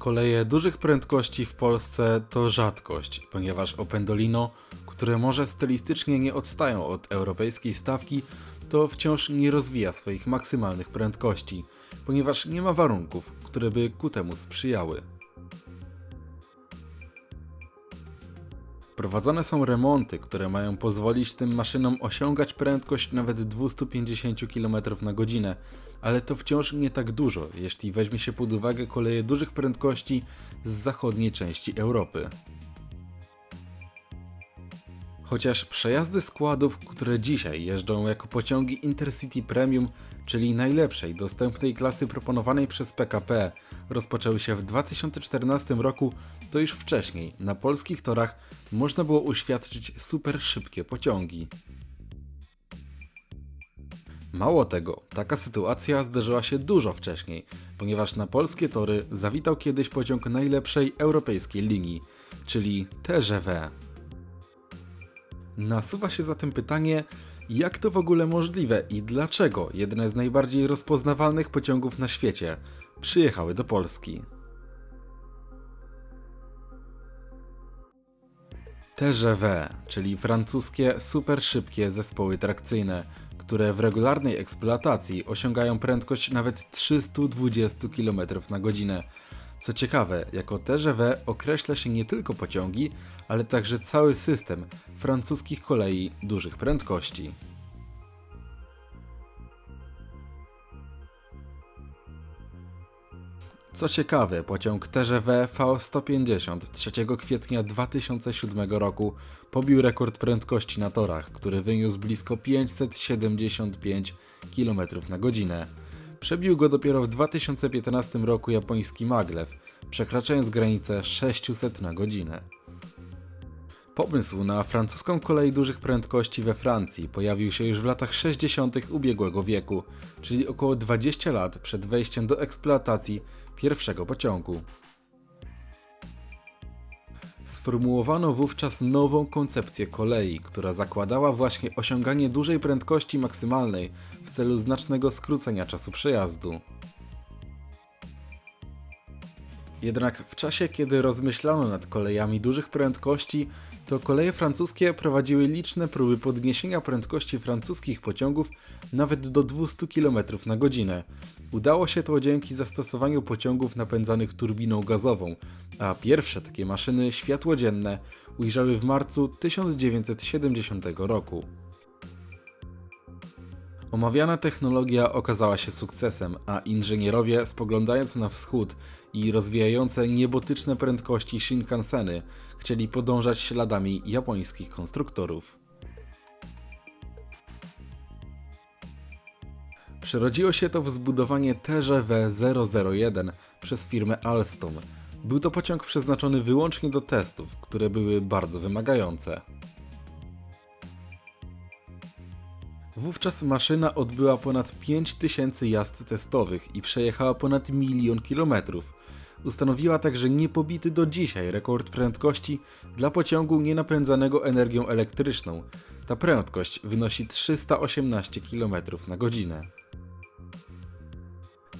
Koleje dużych prędkości w Polsce to rzadkość, ponieważ Opendolino, które może stylistycznie nie odstają od europejskiej stawki, to wciąż nie rozwija swoich maksymalnych prędkości, ponieważ nie ma warunków, które by ku temu sprzyjały. Prowadzone są remonty, które mają pozwolić tym maszynom osiągać prędkość nawet 250 km na godzinę, ale to wciąż nie tak dużo, jeśli weźmie się pod uwagę koleje dużych prędkości z zachodniej części Europy. Chociaż przejazdy składów, które dzisiaj jeżdżą jako pociągi Intercity Premium, czyli najlepszej dostępnej klasy proponowanej przez PKP, rozpoczęły się w 2014 roku, to już wcześniej na polskich torach można było uświadczyć super szybkie pociągi. Mało tego, taka sytuacja zdarzyła się dużo wcześniej, ponieważ na polskie tory zawitał kiedyś pociąg najlepszej europejskiej linii, czyli TGV. Nasuwa się zatem pytanie, jak to w ogóle możliwe i dlaczego jedne z najbardziej rozpoznawalnych pociągów na świecie przyjechały do Polski. TGV, czyli francuskie super szybkie zespoły trakcyjne, które w regularnej eksploatacji osiągają prędkość nawet 320 km na godzinę. Co ciekawe, jako TGV określa się nie tylko pociągi, ale także cały system francuskich kolei dużych prędkości. Co ciekawe, pociąg TGV V150 3 kwietnia 2007 roku pobił rekord prędkości na torach, który wyniósł blisko 575 km na godzinę. Przebił go dopiero w 2015 roku japoński Maglev, przekraczając granicę 600 na godzinę. Pomysł na francuską kolej dużych prędkości we Francji pojawił się już w latach 60. ubiegłego wieku, czyli około 20 lat przed wejściem do eksploatacji pierwszego pociągu. Sformułowano wówczas nową koncepcję kolei, która zakładała właśnie osiąganie dużej prędkości maksymalnej w celu znacznego skrócenia czasu przejazdu. Jednak w czasie, kiedy rozmyślano nad kolejami dużych prędkości, to koleje francuskie prowadziły liczne próby podniesienia prędkości francuskich pociągów nawet do 200 km na godzinę. Udało się to dzięki zastosowaniu pociągów napędzanych turbiną gazową, a pierwsze takie maszyny światłodzienne ujrzały w marcu 1970 roku. Omawiana technologia okazała się sukcesem, a inżynierowie spoglądając na wschód i rozwijające niebotyczne prędkości Shinkanseny chcieli podążać śladami japońskich konstruktorów. Przerodziło się to w zbudowanie TGV 001 przez firmę Alstom. Był to pociąg przeznaczony wyłącznie do testów, które były bardzo wymagające. Wówczas maszyna odbyła ponad 5000 jazd testowych i przejechała ponad milion kilometrów. Ustanowiła także niepobity do dzisiaj rekord prędkości dla pociągu nienapędzanego energią elektryczną. Ta prędkość wynosi 318 km na godzinę.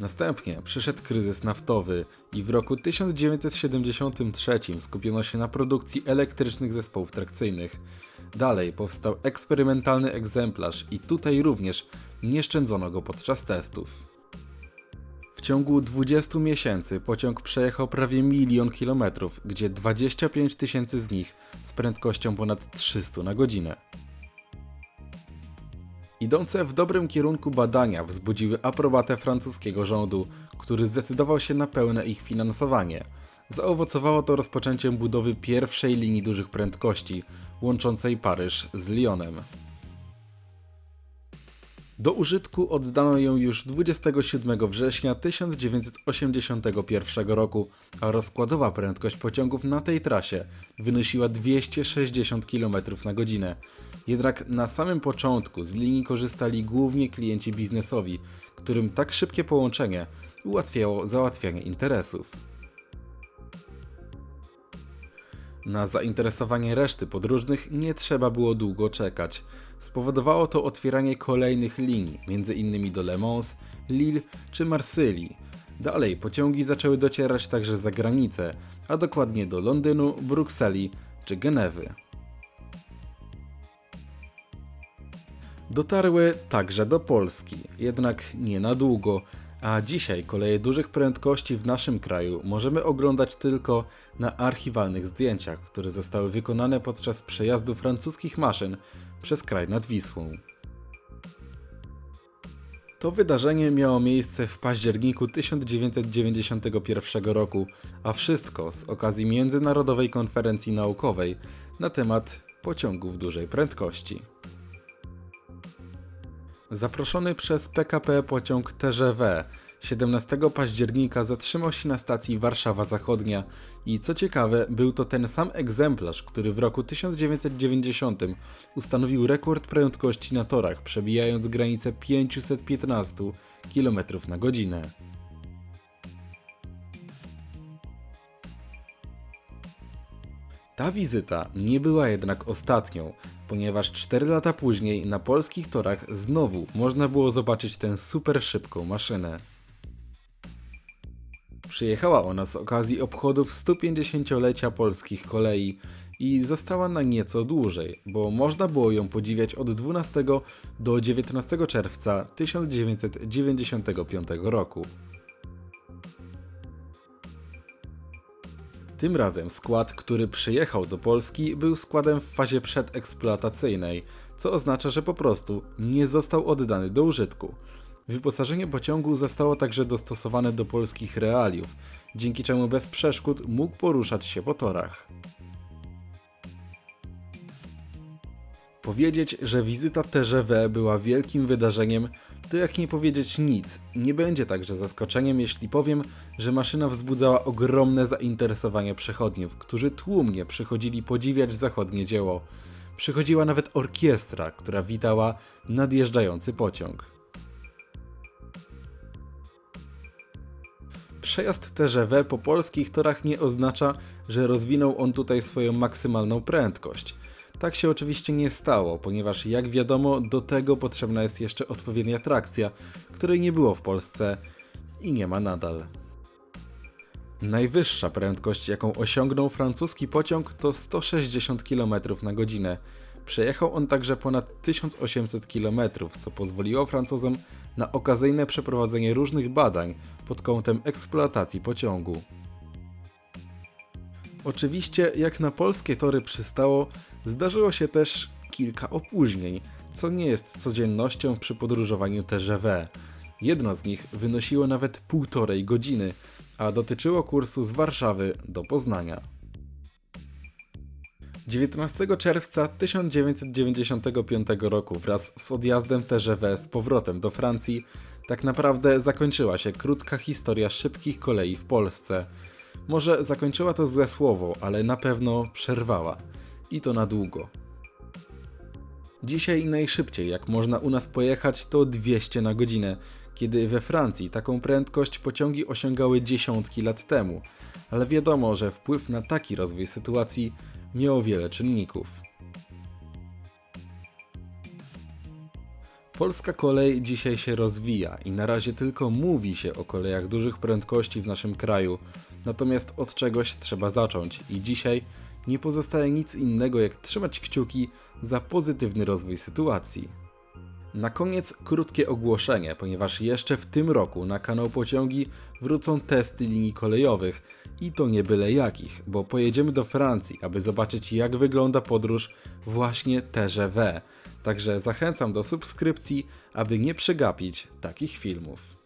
Następnie przyszedł kryzys naftowy i w roku 1973 skupiono się na produkcji elektrycznych zespołów trakcyjnych. Dalej powstał eksperymentalny egzemplarz i tutaj również nie szczędzono go podczas testów. W ciągu 20 miesięcy pociąg przejechał prawie milion kilometrów, gdzie 25 tysięcy z nich z prędkością ponad 300 na godzinę. Idące w dobrym kierunku badania wzbudziły aprobatę francuskiego rządu, który zdecydował się na pełne ich finansowanie. Zaowocowało to rozpoczęciem budowy pierwszej linii dużych prędkości, łączącej Paryż z Lyonem. Do użytku oddano ją już 27 września 1981 roku, a rozkładowa prędkość pociągów na tej trasie wynosiła 260 km na godzinę. Jednak na samym początku z linii korzystali głównie klienci biznesowi, którym tak szybkie połączenie ułatwiało załatwianie interesów. Na zainteresowanie reszty podróżnych nie trzeba było długo czekać. Spowodowało to otwieranie kolejnych linii, m.in. do Le Mans, Lille czy Marsylii. Dalej pociągi zaczęły docierać także za granicę, a dokładnie do Londynu, Brukseli czy Genewy. Dotarły także do Polski, jednak nie na długo, a dzisiaj koleje dużych prędkości w naszym kraju możemy oglądać tylko na archiwalnych zdjęciach, które zostały wykonane podczas przejazdu francuskich maszyn przez kraj nad Wisłą. To wydarzenie miało miejsce w październiku 1991 roku, a wszystko z okazji Międzynarodowej Konferencji Naukowej na temat pociągów dużej prędkości. Zaproszony przez PKP pociąg TGV 17 października zatrzymał się na stacji Warszawa Zachodnia i co ciekawe, był to ten sam egzemplarz, który w roku 1990 ustanowił rekord prędkości na torach, przebijając granicę 515 km na godzinę. Ta wizyta nie była jednak ostatnią, ponieważ 4 lata później na polskich torach znowu można było zobaczyć tę super szybką maszynę. Przyjechała ona z okazji obchodów 150-lecia polskich kolei i została na nieco dłużej, bo można było ją podziwiać od 12 do 19 czerwca 1995 roku. Tym razem skład, który przyjechał do Polski, był składem w fazie przedeksploatacyjnej, co oznacza, że po prostu nie został oddany do użytku. Wyposażenie pociągu zostało także dostosowane do polskich realiów, dzięki czemu bez przeszkód mógł poruszać się po torach. Powiedzieć, że wizyta TGV była wielkim wydarzeniem, to jak nie powiedzieć nic. Nie będzie także zaskoczeniem, jeśli powiem, że maszyna wzbudzała ogromne zainteresowanie przechodniów, którzy tłumnie przychodzili podziwiać zachodnie dzieło. Przychodziła nawet orkiestra, która witała nadjeżdżający pociąg. Przejazd TGV po polskich torach nie oznacza, że rozwinął on tutaj swoją maksymalną prędkość. Tak się oczywiście nie stało, ponieważ jak wiadomo, do tego potrzebna jest jeszcze odpowiednia trakcja, której nie było w Polsce i nie ma nadal. Najwyższa prędkość, jaką osiągnął francuski pociąg, to 160 km na godzinę. Przejechał on także ponad 1800 km, co pozwoliło Francuzom na okazyjne przeprowadzenie różnych badań pod kątem eksploatacji pociągu. Oczywiście, jak na polskie tory przystało, zdarzyło się też kilka opóźnień, co nie jest codziennością przy podróżowaniu TGV. Jedno z nich wynosiło nawet półtorej godziny, a dotyczyło kursu z Warszawy do Poznania. 19 czerwca 1995 roku wraz z odjazdem TGV z powrotem do Francji tak naprawdę zakończyła się krótka historia szybkich kolei w Polsce. Może zakończyła to złe słowo, ale na pewno przerwała. I to na długo. Dzisiaj najszybciej jak można u nas pojechać to 200 na godzinę, kiedy we Francji taką prędkość pociągi osiągały dziesiątki lat temu, ale wiadomo, że wpływ na taki rozwój sytuacji miało wiele czynników. Polska kolej dzisiaj się rozwija i na razie tylko mówi się o kolejach dużych prędkości w naszym kraju, natomiast od czegoś trzeba zacząć i dzisiaj nie pozostaje nic innego jak trzymać kciuki za pozytywny rozwój sytuacji. Na koniec krótkie ogłoszenie, ponieważ jeszcze w tym roku na kanał Pociągi wrócą testy linii kolejowych i to nie byle jakich, bo pojedziemy do Francji, aby zobaczyć jak wygląda podróż właśnie TGV. Także zachęcam do subskrypcji, aby nie przegapić takich filmów.